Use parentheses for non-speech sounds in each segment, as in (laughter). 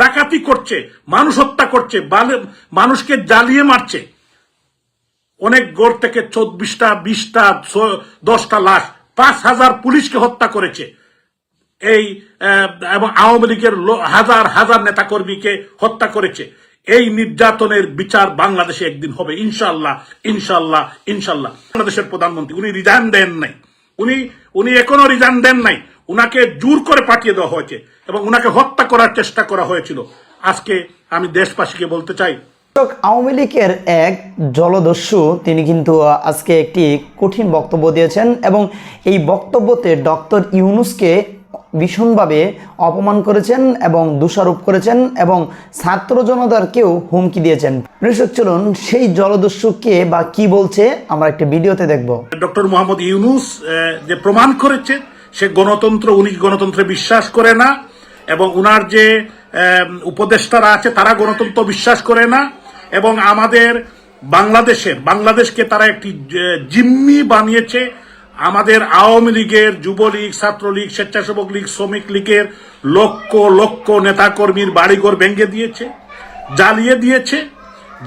ডাকাতি করছে, মানুষ হত্যা করছে মানুষকে জ্বালিয়ে মারছে। অনেক গড় থেকে চব্বিশটা, বিশটা দশটা লাশ, পাঁচ হাজার পুলিশকে হত্যা করেছে। এই এবং আওয়ামী লীগের হাজার হাজার নেতাকর্মীকে হত্যা করেছে। এই নির্যাতনের বিচার বাংলাদেশে একদিন হবে। ইনশাল্লাহ ইনশাল্লাহ ইনশাল্লাহ বাংলাদেশের প্রধানমন্ত্রী, উনি রিজাইন দেন নাই। উনি উনি এখনও রিজাইন দেন নাই। উনাকে জোর করে পাঠিয়ে দেওয়া হয়েছে এবং উনাকে হত্যা করার চেষ্টা করা হয়েছিল। আজকে আমি দেশবাসীকে বলতে চাই আওয়ামী লীগের এক জলদস্যু তিনি কিন্তু আজকে একটি কঠিন বক্তব্য দিয়েছেন এবং এই বক্তব্যতে ডক্টর ইউনুসকে ভীষণভাবে অপমান করেছেন এবং দোষারোপ করেছেন এবং ছাত্র জনতারকেও হুমকি দিয়েছেন। কৃষক চলুন সেই জলদস্যুকে বা কি বলছে আমরা একটা ভিডিওতে দেখব। ডক্টর মোহাম্মদ ইউনুস যে প্রমাণ করেছে সে গণতন্ত্র, উনি গণতন্ত্রে বিশ্বাস করে না? এবং উনার যে উপদেষ্টারা আছে, তারা গণতন্ত্র বিশ্বাস করে না? এবং আমাদের বাংলাদেশের, বাংলাদেশকে তারা একটি জিম্মি বানিয়েছে। আমাদের আওয়ামী লীগের, যুবলীগ, ছাত্রলীগ, স্বেচ্ছাসেবক লীগ, শ্রমিক লীগের লক্ষ লক্ষ নেতাকর্মীর বাড়িঘর ভেঙে দিয়েছে, জ্বালিয়ে দিয়েছে।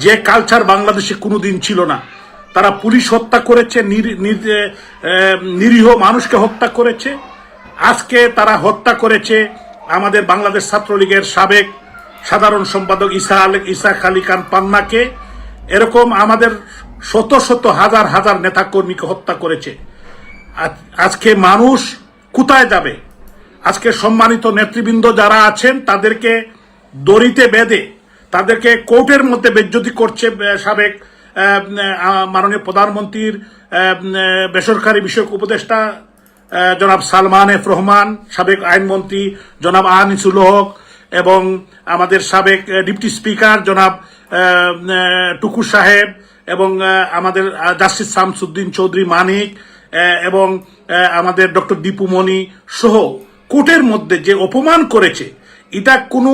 যে কালচার বাংলাদেশে কোনোদিন ছিল না। তারা পুলিশ হত্যা করেছে, নির- নির- নিরীহ মানুষকে হত্যা করেছে। আজকে তারা হত্যা করেছে আমাদের বাংলাদেশ ছাত্রলীগের সাবেক সাধারণ সম্পাদক ইসা আলী ইসা আলী খান পান্নাকে। এরকম আমাদের শত শত, হাজার হাজার নেতাকর্মীকে হত্যা করেছে। আজ- আজকে মানুষ কোথায় যাবে? আজকে সম্মানিত নেতৃবৃন্দ যারা আছেন, তাদেরকে দড়িতে বেঁধে, তাদেরকে কোর্টের মধ্যে বেজ্জতি করছে সাবেক মাননীয় প্রধানমন্ত্রীর বেসরকারি বিষয়ক উপদেষ্টা জনাব সালমান এফ রহমান সাবেক আইনমন্ত্রী জনাব আনিসুল হক এবং আমাদের সাবেক ডিপটি স্পিকার জনাব আহ, আহ, টুকু সাহেব এবং আমাদের জাস্টিস শামসুদ্দিন চৌধুরী মানিক এবং আমাদের ডক্টর দীপুমণি সহ কোর্টের মধ্যে যে অপমান করেছে এটা কোনো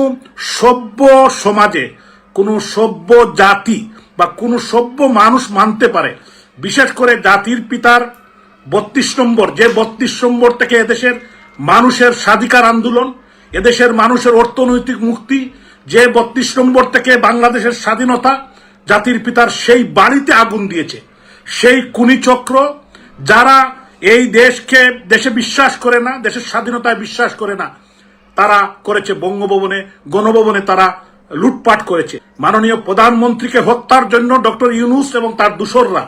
সভ্য সমাজে কোনো সভ্য জাতি বা কোনো সভ্য মানুষ মানতে পারে। বিশেষ করে জাতির পিতার বত্রিশ নম্বর, যে বত্রিশ নম্বর থেকে এদেশের মানুষের স্বাধিকার আন্দোলন, এদেশের মানুষের অর্থনৈতিক মুক্তি, যে বত্রিশ নম্বর থেকে বাংলাদেশের স্বাধীনতা, জাতির পিতার সেই বাড়িতে আগুন দিয়েছে। সেই কুনিচক্র যারা এই দেশকে, দেশে বিশ্বাস করে না, দেশের স্বাধীনতায় বিশ্বাস করে না, তারা করেছে বঙ্গভবনে, গণভবনে তারা লুটপাট করেছে। মাননীয় প্রধানমন্ত্রীকে হত্যার জন্য ডক্টর ইউনুস এবং তার দূসররা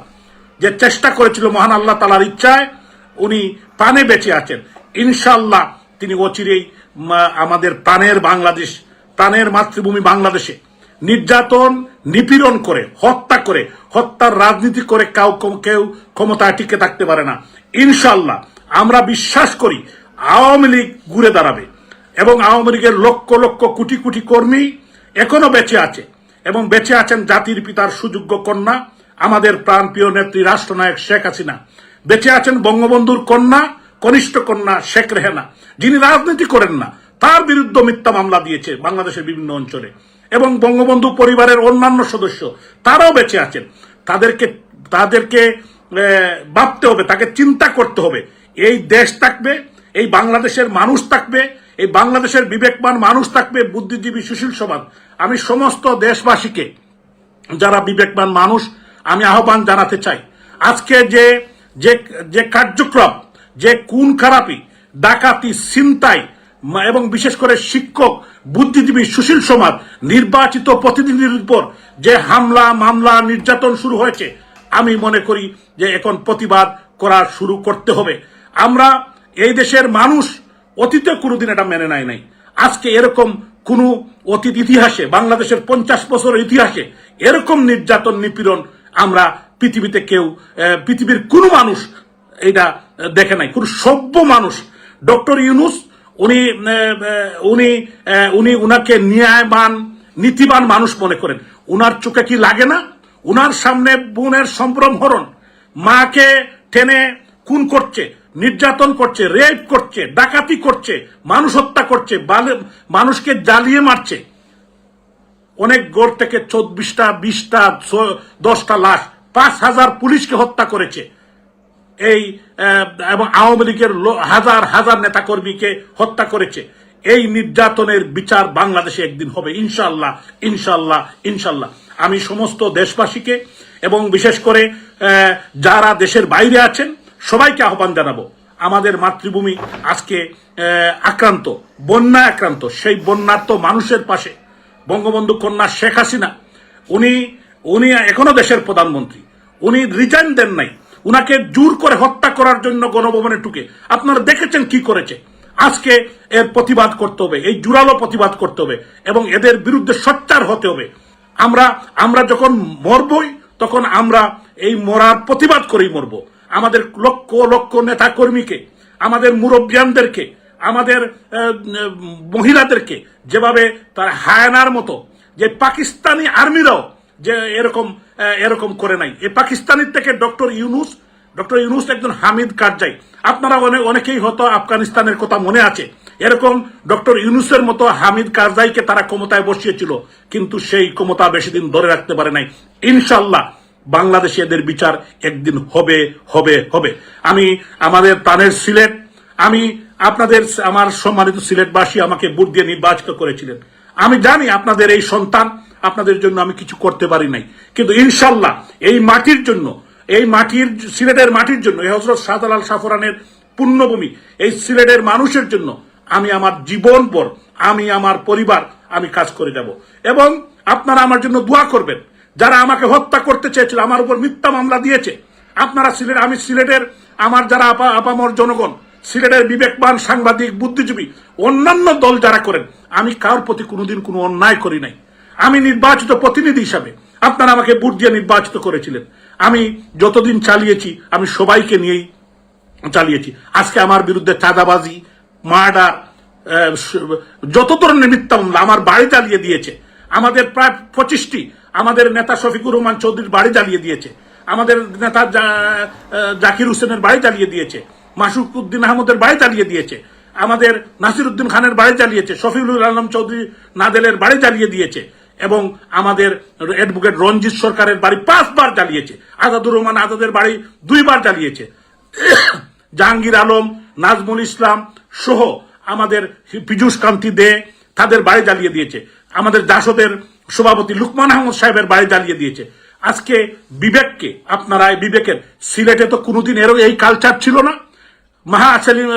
যে চেষ্টা করেছিল মহান আল্লাহ তালার ইচ্ছায়, উনি প্রাণে বেঁচে আছেন। ইনশাল্লাহ তিনি অচিরেই আমাদের প্রাণের বাংলাদেশ, প্রাণের মাতৃভূমি বাংলাদেশে নির্যাতন, নিপীড়ন করে, হত্যা করে, হত্যার রাজনীতি করে কাউ কেউ ক্ষমতায় টিকে থাকতে পারে না। ইনশাল্লাহ আমরা বিশ্বাস করি আওয়ামী লীগ ঘুরে দাঁড়াবে এবং আওয়ামী লীগের লক্ষ লক্ষ কোটি কোটি কর্মী এখনও বেঁচে আছে এবং বেঁচে আছেন জাতির পিতার সুযোগ্য কন্যা, আমাদের প্রাণপ্রিয় নেত্রী রাষ্ট্রনায়ক শেখ হাসিনা। বেঁচে আছেন বঙ্গবন্ধুর কন্যা, কনিষ্ঠ কন্যা শেখ রেহেনা, যিনি রাজনীতি করেন না, তার বিরুদ্ধে মিথ্যা মামলা দিয়েছে বাংলাদেশের বিভিন্ন অঞ্চলে। এবং বঙ্গবন্ধু পরিবারের অন্যান্য সদস্য, তারাও বেঁচে আছেন। তাদেরকে তাদেরকে ভাবতে হবে, তাকে চিন্তা করতে হবে। এই দেশ থাকবে, এই বাংলাদেশের মানুষ থাকবে এই বাংলাদেশের বিবেকবান মানুষ থাকবে বুদ্ধিজীবী সুশীল সমাজ। আমি সমস্ত দেশবাসীকে, যারা বিবেকবান মানুষ, আমি আহ্বান জানাতে চাই। আজকে যে যে কার্যক্রম, যে খুন খারাপি, ডাকাতি, ছিনতাই এবং বিশেষ করে শিক্ষক, বুদ্ধিজীবী, সুশীল সমাজ, নির্বাচিত প্রতিনিধির উপর যে হামলা, মামলা, নির্যাতন শুরু হয়েছে, আমি মনে করি যে এখন প্রতিবাদ করা শুরু করতে হবে। আমরা এই দেশের মানুষ অতীতে কোনোদিন এটা মেনে নেয় নাই। আজকে এরকম কোন অতীত ইতিহাসে, বাংলাদেশের পঞ্চাশ বছরের ইতিহাসে এরকম নির্যাতন, নিপীড়ন আমরা পৃথিবীতে কেউ পৃথিবীর কোন মানুষ এটা দেখে নাই। কোন সভ্য মানুষ, ডক্টর ইউনুস, উনি উনি উনি উনাকে ন্যায়বান, নীতিবান মানুষ মনে করেন। উনার চোখে কি লাগে না? উনার সামনে বোনের সম্ভ্রম হরণ। মাকে টেনে খুন করছে। নির্যাতন করছে রেপ করছে, ডাকাতি করছে, মানুষ হত্যা করছে মানুষকে জ্বালিয়ে মারছে। অনেক গড় থেকে চব্বিশটা, বিশটা দশটা লাশ, পাঁচ হাজার পুলিশকে হত্যা করেছে। এই এবং আওয়ামী লীগের হাজার হাজার নেতাকর্মীকে হত্যা করেছে। এই নির্যাতনের বিচার বাংলাদেশে একদিন হবে। ইনশাল্লাহ ইনশাল্লাহ ইনশাল্লাহ আমি সমস্ত দেশবাসীকে এবং বিশেষ করে যারা দেশের বাইরে আছেন সবাইকে আহ্বান জানাব। আমাদের মাতৃভূমি আজকে আক্রান্ত বন্যা আক্রান্ত। সেই বন্যার্ত মানুষের পাশে বঙ্গবন্ধু কন্যা শেখ হাসিনা, উনি উনি এখনও দেশের প্রধানমন্ত্রী। উনি রিজাইন দেন নাই। উনাকে জোর করে হত্যা করার জন্য গণভবনে ঢুকে। আপনারা দেখেছেন কি করেছে। আজকে এর প্রতিবাদ করতে হবে, এই জোরালো প্রতিবাদ করতে হবে এবং এদের বিরুদ্ধে সোচ্চার হতে হবে। আমরা আমরা যখন মরবই, তখন আমরা এই মরার প্রতিবাদ করেই মরব। আমাদের লক্ষ লক্ষ নেতা কর্মীকে আমাদের মুরব্বিয়ানদেরকে, আমাদের মহিলাদেরকে যেভাবে তার হায়ানার মতো, যে পাকিস্তানি আর্মিরাও যে এরকম এরকম করে নাই। এই পাকিস্তানের থেকে ডক্টর ইউনুস ডক্টর ইউনুস একজন হামিদ কারজাই। আপনারা অনেক অনেকেই হয়তো আফগানিস্তানের কথা মনে আছে। এরকম ডক্টর ইউনুসের মতো হামিদ কারজাইকে তারা ক্ষমতায় বসিয়েছিল, কিন্তু সেই ক্ষমতা বেশি দিন ধরে রাখতে পারে নাই। ইনশাল্লাহ বাংলাদেশে এদের বিচার একদিন হবে হবে হবে। আমি আমাদের প্রাণের সিলেট, আমি আপনাদের, আমার সম্মানিত সিলেটবাসী আমাকে ভোট দিয়ে নির্বাচিত করেছিলেন। আমি জানি আপনাদের এই সন্তান, আপনাদের জন্য আমি কিছু করতে পারি নাই। কিন্তু ইনশাল্লাহ এই মাটির জন্য, এই মাটির, সিলেটের মাটির জন্য, এই হজরত শাহজালাল সাফরানের পুণ্যভূমি এই সিলেটের মানুষের জন্য আমি আমার জীবন পর আমি আমার পরিবার, আমি কাজ করে যাব। এবং আপনারা আমার জন্য দোয়া করবেন। যারা আমাকে হত্যা করতে চেয়েছিল, আমার উপর মিথ্যা মামলা দিয়েছে। আপনারা সিলেট আমি সিলেটের, আমার যারা আপা, আপামর জনগণ, সিলেটের বিবেকবান সাংবাদিক, বুদ্ধিজীবী, অন্যান্য দল যারা করেন, আমি কার প্রতি কোনোদিন কোনো অন্যায় করি নাই। আমি নির্বাচিত প্রতিনিধি হিসাবে আপনারা আমাকে ভোট দিয়ে নির্বাচিত করেছিলেন। আমি যতদিন চালিয়েছি, আমি সবাইকে নিয়েই চালিয়েছি। আজকে আমার বিরুদ্ধে চাঁদাবাজি, মার্ডার যত ধরনের মিথ্যা মামলা আমার বাড়ি চালিয়ে দিয়েছে, আমাদের প্রায় পঁচিশটি আমাদের নেতা শফিকুর রহমান চৌধুরীর বাড়ি জ্বালিয়ে দিয়েছে। আমাদের নেতা জাকির হোসেনের বাড়ি জ্বালিয়ে দিয়েছে। মাসুক উদ্দিন আহমদের বাড়ি জ্বালিয়ে দিয়েছে। আমাদের নাসির উদ্দিন খানের বাড়ি জ্বালিয়েছে। শফিউল আলম চৌধুরী নাদেলের বাড়ি জ্বালিয়ে দিয়েছে। এবং আমাদের অ্যাডভোকেট রঞ্জিত সরকারের বাড়ি পাঁচবার জ্বালিয়েছে। আজাদুর রহমান আজাদের বাড়ি দুইবার জ্বালিয়েছে। জাহাঙ্গীর আলম, নাজমুল ইসলাম সহ আমাদের পীযুষ কান্তি দে তাদের বাড়ি জ্বালিয়ে দিয়েছে। আমাদের জাসদের সভাপতি লুকমান আহমদ সাহেবের বাড়ি জ্বালিয়ে দিয়েছে। আজকে বিবেককে, আপনারা বিবেকের, সিলেটে তো কোনোদিন এরও এই কালচার ছিল না। মাহা সেলিম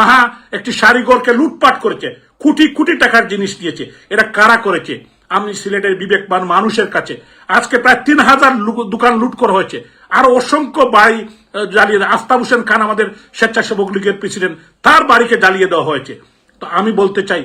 মাহা একটি শাড়িগরকে লুটপাট করেছে, কোটি কোটি টাকার জিনিস দিয়েছে এটা কারা করেছে? আমি সিলেটের বিবেকবান মানুষের কাছে, আজকে প্রায় তিন হাজার দোকান লুট করা হয়েছে। আর অসংখ্য বাড়ি জ্বালিয়ে। আস্তাব হোসেন খান আমাদের স্বেচ্ছাসেবক লীগের প্রেসিডেন্ট, তার বাড়িকে জ্বালিয়ে দেওয়া হয়েছে। তো আমি বলতে চাই,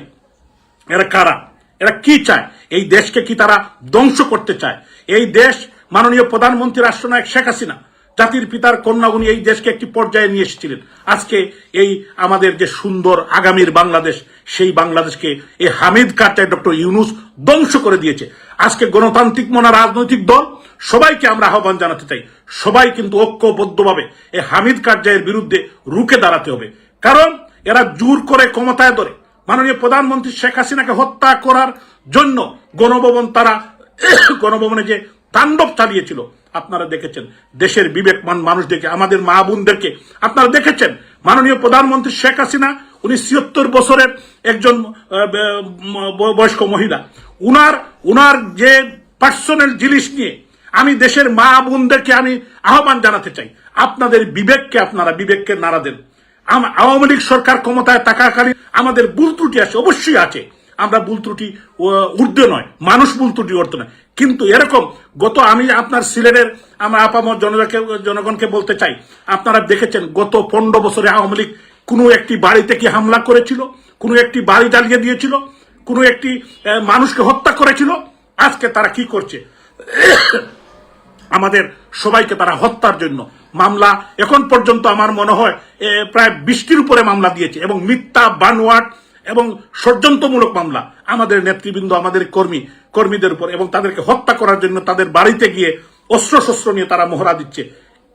এরা কারা? এরা কি চায়? এই দেশকে কি তারা ধ্বংস করতে চায়? এই দেশ মাননীয় প্রধানমন্ত্রী রাষ্ট্রনায়ক শেখ হাসিনা, জাতির পিতার কন্যা উনি এই দেশকে একটি পর্যায়ে নিয়ে এসেছিলেন। আজকে এই আমাদের যে সুন্দর আগামীর বাংলাদেশ, সেই বাংলাদেশকে এই হামিদ কারটায় ডক্টর ইউনুস ধ্বংস করে দিয়েছে। আজকে গণতান্ত্রিক মনা রাজনৈতিক দল, সবাইকে আমরা আহ্বান জানাতে চাই। সবাই কিন্তু ঐক্যবদ্ধভাবে এই হামিদ কারজাইয়ের বিরুদ্ধে রুখে দাঁড়াতে হবে। কারণ এরা জোর করে ক্ষমতায় ধরে। মাননীয় প্রধানমন্ত্রী শেখ হাসিনাকে হত্যা করার জন্য গণভবন তারা (coughs) গণভবনে যে তাণ্ডব চালিয়েছিল, আপনারা দেখেছেন। দেশের বিবেকমান মানুষদেরকে, আমাদের মা বোনদেরকে আপনারা দেখেছেন। মাননীয় প্রধানমন্ত্রী শেখ হাসিনা, উনি ছিয়াত্তর বছরের একজন বয়স্ক মহিলা। উনার উনার যে পার্সোনাল জিনিস নিয়ে আমি দেশের মা বোনদেরকে আমি আহ্বান জানাতে চাই। আপনাদের বিবেককে, আপনারা বিবেককে নাড়া দেন। আওয়ামী লীগ সরকার ক্ষমতায় থাকাকালীন আমাদের ভুল ত্রুটি আছে, অবশ্যই আছে। আমরা ভুল ত্রুটি ঊর্ধ্বে নয়, মানুষ ভুল ত্রুটি অর্থ নয় কিন্তু এরকম, গত আমি আপনার সিলেটের আমার আপামর জনতাকে জনগণকে বলতে চাই, আপনারা দেখেছেন, গত পনেরো বছরে আওয়ামী লীগ কোনো একটি বাড়িতে কি হামলা করেছিল? কোনো একটি বাড়ি জ্বালিয়ে দিয়েছিল? কোনো একটি মানুষকে হত্যা করেছিল? আজকে তারা কি করছে? (coughs) আমাদের সবাইকে তারা হত্যার জন্য মামলা এখন পর্যন্ত আমার মনে হয় প্রায় বৃষ্টির উপরে মামলা দিয়েছে এবং মিথ্যা, বানোয়াট এবং ষড়যন্ত্রমূলক মামলা আমাদের নেতৃবৃন্দ, আমাদের কর্মী, কর্মীদের উপর এবং তাদেরকে হত্যা করার জন্য তাদের বাড়িতে গিয়ে অস্ত্র শস্ত্র নিয়ে তারা মহড়া দিচ্ছে।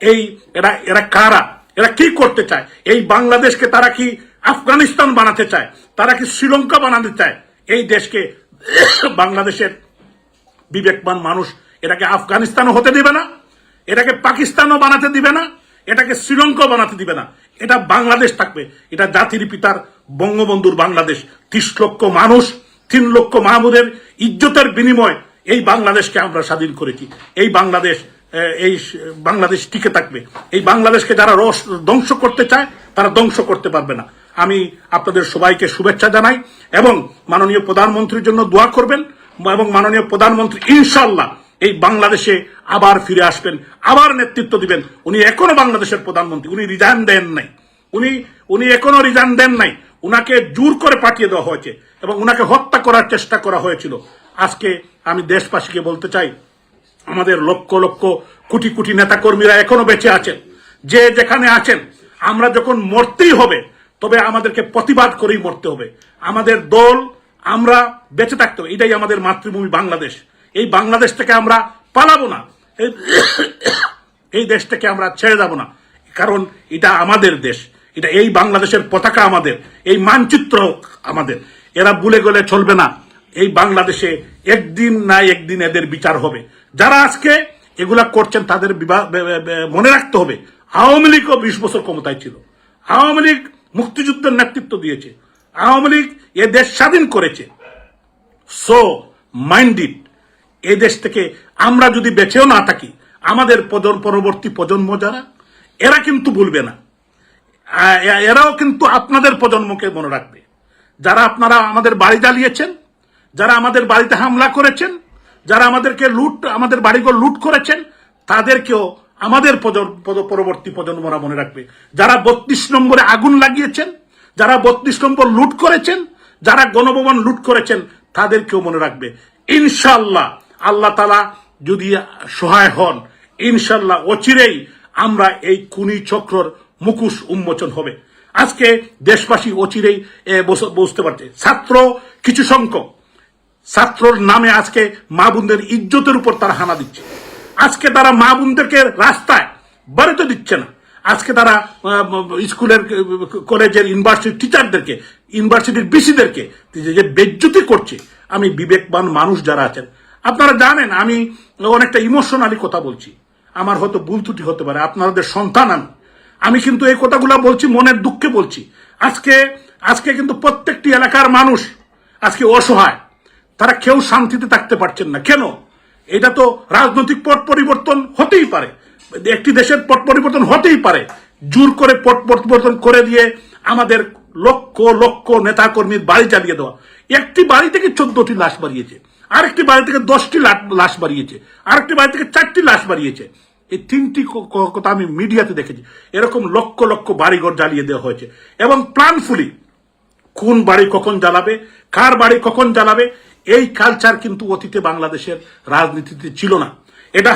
এই, এরা এরা কারা? এরা কি করতে চায়? এই বাংলাদেশকে তারা কি আফগানিস্তান বানাতে চায়? তারা কি শ্রীলঙ্কা বানাতে চায়? এই দেশকে (coughs) বাংলাদেশের বিবেকবান মানুষ এটাকে আফগানিস্তানও হতে দেবে না? এটাকে পাকিস্তানও বানাতে দিবে না, এটাকে শ্রীলঙ্কাও বানাতে দিবে না। এটা বাংলাদেশ থাকবে। এটা জাতির পিতার বঙ্গবন্ধুর বাংলাদেশ। ত্রিশ লক্ষ মানুষ, তিন লক্ষ মাহমুদের ইজ্জতের বিনিময় এই বাংলাদেশকে আমরা স্বাধীন করেছি। এই বাংলাদেশ এই বাংলাদেশ টিকে থাকবে। এই বাংলাদেশকে যারা রস, ধ্বংস করতে চায়, তারা ধ্বংস করতে পারবে না। আমি আপনাদের সবাইকে শুভেচ্ছা জানাই এবং মাননীয় প্রধানমন্ত্রীর জন্য দোয়া করবেন এবং মাননীয় প্রধানমন্ত্রী ইনশাল্লাহ এই বাংলাদেশে আবার ফিরে আসবেন, আবার নেতৃত্ব দিবেন। উনি এখনও বাংলাদেশের প্রধানমন্ত্রী, উনি রিজাইন দেন নাই। উনি উনি এখনও রিজাইন দেন নাই। উনাকে জোর করে পাঠিয়ে দেওয়া হয়েছে এবং উনাকে হত্যা করার চেষ্টা করা হয়েছিল। আজকে আমি দেশবাসীকে বলতে চাই, আমাদের লক্ষ লক্ষ কোটি কোটি নেতা কর্মীরা এখনও বেঁচে আছেন। যে যেখানে আছেন, আমরা যখন মরতেই হবে, তবে আমাদেরকে প্রতিবাদ করেই মরতে হবে। আমাদের দল, আমরা বেঁচে থাকতে হবে। এটাই আমাদের মাতৃভূমি বাংলাদেশ। এই বাংলাদেশ থেকে আমরা পালাবো না। এই- (coughs) দেশ থেকে আমরা ছেড়ে যাব না। কারণ এটা আমাদের দেশ। এটা এই বাংলাদেশের পতাকা আমাদের। এই মানচিত্র আমাদের। এরা ভুলে গেলে চলবে না। এই বাংলাদেশে একদিন না একদিন এদের বিচার হবে। যারা আজকে এগুলা করছেন, তাদের মনে রাখতে হবে, আওয়ামী লীগও বিশ বছর ক্ষমতায় ছিল। আওয়ামী লীগ মুক্তিযুদ্ধের নেতৃত্ব দিয়েছে। আওয়ামী লীগ এ দেশ স্বাধীন করেছে। সো মাইন্ডেড এই দেশ থেকে আমরা যদি বেঁচেও না থাকি, আমাদের পরবর্তী প্রজন্ম যারা, এরা কিন্তু ভুলবে না। এরাও কিন্তু আপনাদের প্রজন্মকে মনে রাখবে। যারা আপনারা আমাদের বাড়ি জ্বালিয়েছেন, যারা আমাদের বাড়িতে হামলা করেছেন, যারা আমাদেরকে লুট, আমাদের বাড়িঘর লুট করেছেন, তাদেরকেও আমাদের পরবর্তী প্রজন্মরা মনে রাখবে। যারা বত্রিশ নম্বরে আগুন লাগিয়েছেন, যারা বত্রিশ নম্বর লুট করেছেন, যারা গণভবন লুট করেছেন, তাদেরকেও মনে রাখবে। ইনশাল্লাহ আল্লাহ তালা যদি সহায় হন ইনশাল্লাহ অচিরেই আমরা এই কুনি চক্রর মুখোশ উন্মোচন হবে। আজকে দেশবাসী অচিরেই বুঝতে পারছে। ছাত্র কিছু সংখ্যক, ছাত্রর নামে আজকে মা বোনদের ইজ্জতের উপর তারা হানা দিচ্ছে। আজকে তারা মা বোনদেরকে রাস্তায় বাড়িতে দিচ্ছে না। আজকে তারা স্কুলের, কলেজের ইউনিভার্সিটির টিচারদেরকে, ইউনিভার্সিটির বিসিদেরকে যে বেজ্জতি করছে। আমি বিবেকবান মানুষ যারা আছেন আপনারা জানেন, আমি অনেকটা ইমোশনালি কথা বলছি। আমার হয়তো ভুল ত্রুটি হতে পারে, আপনাদের সন্তান আমি। আমি কিন্তু এই কথাগুলো বলছি, মনের দুঃখে বলছি। আজকে আজকে কিন্তু প্রত্যেকটি এলাকার মানুষ আজকে অসহায়। তারা কেউ শান্তিতে থাকতে পারছেন না। কেন? এটা তো রাজনৈতিক পট পরিবর্তন হতেই পারে। একটি দেশের পট পরিবর্তন হতেই পারে। জোর করে পট পরিবর্তন করে দিয়ে আমাদের লক্ষ লক্ষ নেতা কর্মীর বাড়ি জ্বালিয়ে দেওয়া। একটি বাড়ি থেকে চোদ্দটি লাশ বাড়িয়েছে। আরেকটি বাড়ি থেকে দশটি লাশ বাড়িয়েছে, আরেকটি বাড়ি থেকে চারটি লাশ বাড়িয়েছে। এই তিনটি কথা আমি মিডিয়াতে দেখেছি। এরকম লক্ষ লক্ষ বাড়িঘর জ্বালিয়ে দেওয়া হয়েছে। এবং প্ল্যানফুলি কোন বাড়ি কখন জ্বালাবে, কার বাড়ি কখন জ্বালাবে, এই কালচার কিন্তু অতীতে বাংলাদেশের রাজনীতিতে ছিল না। এটা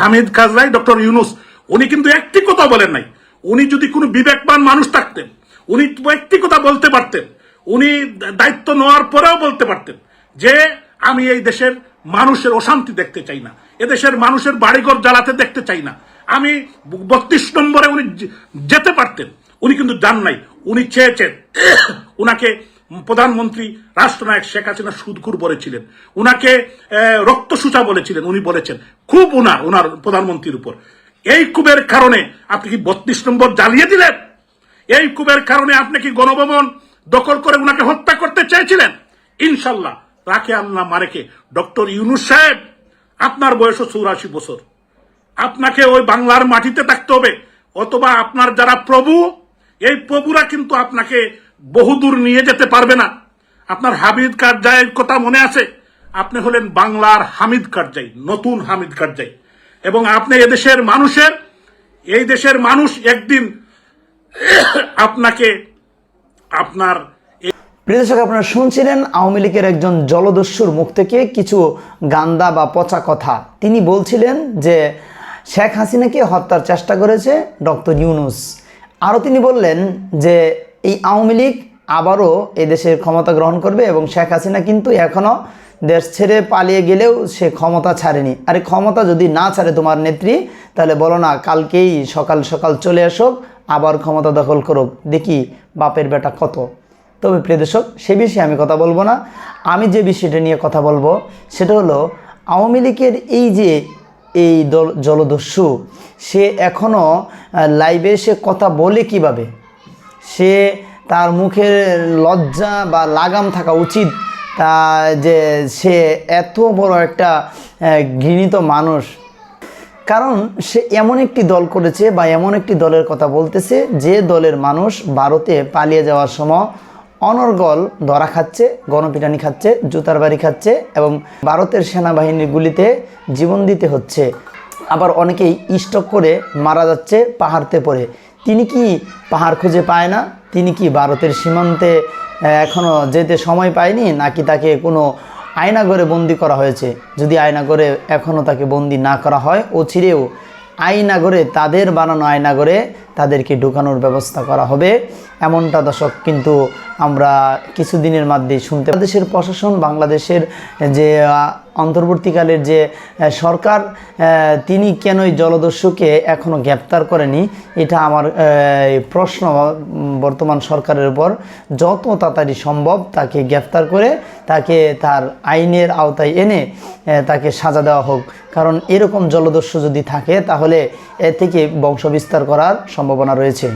হামিদ কাজরাই ডক্টর ইউনুস, উনি কিন্তু একটি কথা বলেন নাই। উনি যদি কোনো বিবেকবান মানুষ থাকতেন, উনি একটি কথা বলতে পারতেন। উনি দায়িত্ব নেওয়ার পরেও বলতে পারতেন যে আমি এই দেশের মানুষের অশান্তি দেখতে চাই না। এদেশের মানুষের বাড়িঘর জ্বালাতে দেখতে চাই না। আমি বত্রিশ নম্বরে উনি যেতে পারতেন, উনি কিন্তু যান নাই। উনি চেয়েছেন, (coughs) উনাকে প্রধানমন্ত্রী রাষ্ট্রনায়ক শেখ হাসিনা সুদকুর বলেছিলেন। উনাকে রক্তসূচা বলেছিলেন, উনি বলেছেন। খুব উনার উনার প্রধানমন্ত্রীর উপর। এই কুবের কারণে আপনি কি বত্রিশ নম্বর জ্বালিয়ে দিলেন? এই কুবের কারণে আপনি কি গণভবন দখল করে উনাকে হত্যা করতে চেয়েছিলেন? ইনশাল্লাহ। রাখে আল্লাহ মারেকে। ডক্টর ইউনুস সাহেব, আপনার বয়স চৌরাশি বছর। আপনাকে ওই বাংলার মাটিতে থাকতে হবে। অথবা আপনার যারা প্রভু, এই প্রভুরা কিন্তু আপনাকে বহুদূর নিয়ে যেতে পারবে না। আপনার হামিদ কারজাইয়ের কথা মনে আছে? আপনি হলেন বাংলার হামিদ কারজাই, নতুন হামিদ কারজাই। এবং আপনি এদেশের মানুষের, এই দেশের মানুষ একদিন আপনাকে আপনার প্রিয় দর্শক, আপনারা শুনছিলেন আওয়ামী লীগের একজন জলদস্যুর মুখ থেকে কিছু গান্দা বা পচা কথা। তিনি বলছিলেন যে, শেখ হাসিনাকে হত্যার চেষ্টা করেছে ডক্টর ইউনুস। আরও তিনি বললেন যে, এই আওয়ামী লীগ আবারও এই দেশের ক্ষমতা গ্রহণ করবে এবং শেখ হাসিনা কিন্তু এখনও দেশ ছেড়ে পালিয়ে গেলেও সে ক্ষমতা ছাড়েনি। আরে, ক্ষমতা যদি না ছাড়ে তোমার নেত্রী, তাহলে বলো না, কালকেই সকাল সকাল চলে আসুক, আবার ক্ষমতা দখল করুক। দেখি বাপের বেটা কত। তবে প্রিয় দর্শক, সে বিষয়ে আমি কথা বলব না। আমি যে বিষয়টা নিয়ে কথা বলব, সেটা হলো আওয়ামী লীগের এই যে এই দল জলদস্যু, সে এখনও লাইভে সে কথা বলে কীভাবে? সে তার মুখের লজ্জা বা লাগাম থাকা উচিত। তা যে সে এত বড় একটা ঘৃণিত মানুষ। কারণ সে এমন একটি দল করেছে বা এমন একটি দলের কথা বলতেছে যে দলের মানুষ ভারতে পালিয়ে যাওয়ার সময় অনর্গল ধরা খাচ্ছে, গণপিটানি খাচ্ছে, জুতার বাড়ি খাচ্ছে এবং ভারতের সেনাবাহিনীর গুলিতে জীবন দিতে হচ্ছে। আবার অনেকেই স্টক করে মারা যাচ্ছে পাহাড়তে পড়ে। তিনি কি পাহাড় খুঁজে পায় না? তিনি কি ভারতের সীমান্তে এখনও যেতে সময় পায়নি? নাকি তাকে কোনো আয়নাগরে বন্দি করা হয়েছে? যদি আয়নাগরে এখনও তাকে বন্দি না করা হয়, ও ছিঁড়েও আয়নাগরে তাদের বানানো আয়নাগরে তাদেরকে ঢুকানোর ব্যবস্থা করা হবে। এমনটা দশক কিন্তু আমরা কিছুদিনের মাধ্যমে শুনতে বাংলাদেশের প্রশাসন, বাংলাদেশের যে অন্তর্বর্তীকালের যে সরকার তিনি কেন এই জলদস্যুকে এখনও গ্রেপ্তার করেনি? এটা আমার প্রশ্ন বর্তমান সরকারের উপর। যত তাড়াতাড়ি সম্ভব তাকে গ্রেপ্তার করে তাকে তার আইনের আওতায় এনে তাকে সাজা দেওয়া হোক। কারণ এরকম জলদস্যু যদি থাকে তাহলে এ থেকে বংশ বিস্তার করার সম্ভাবনা রয়েছে।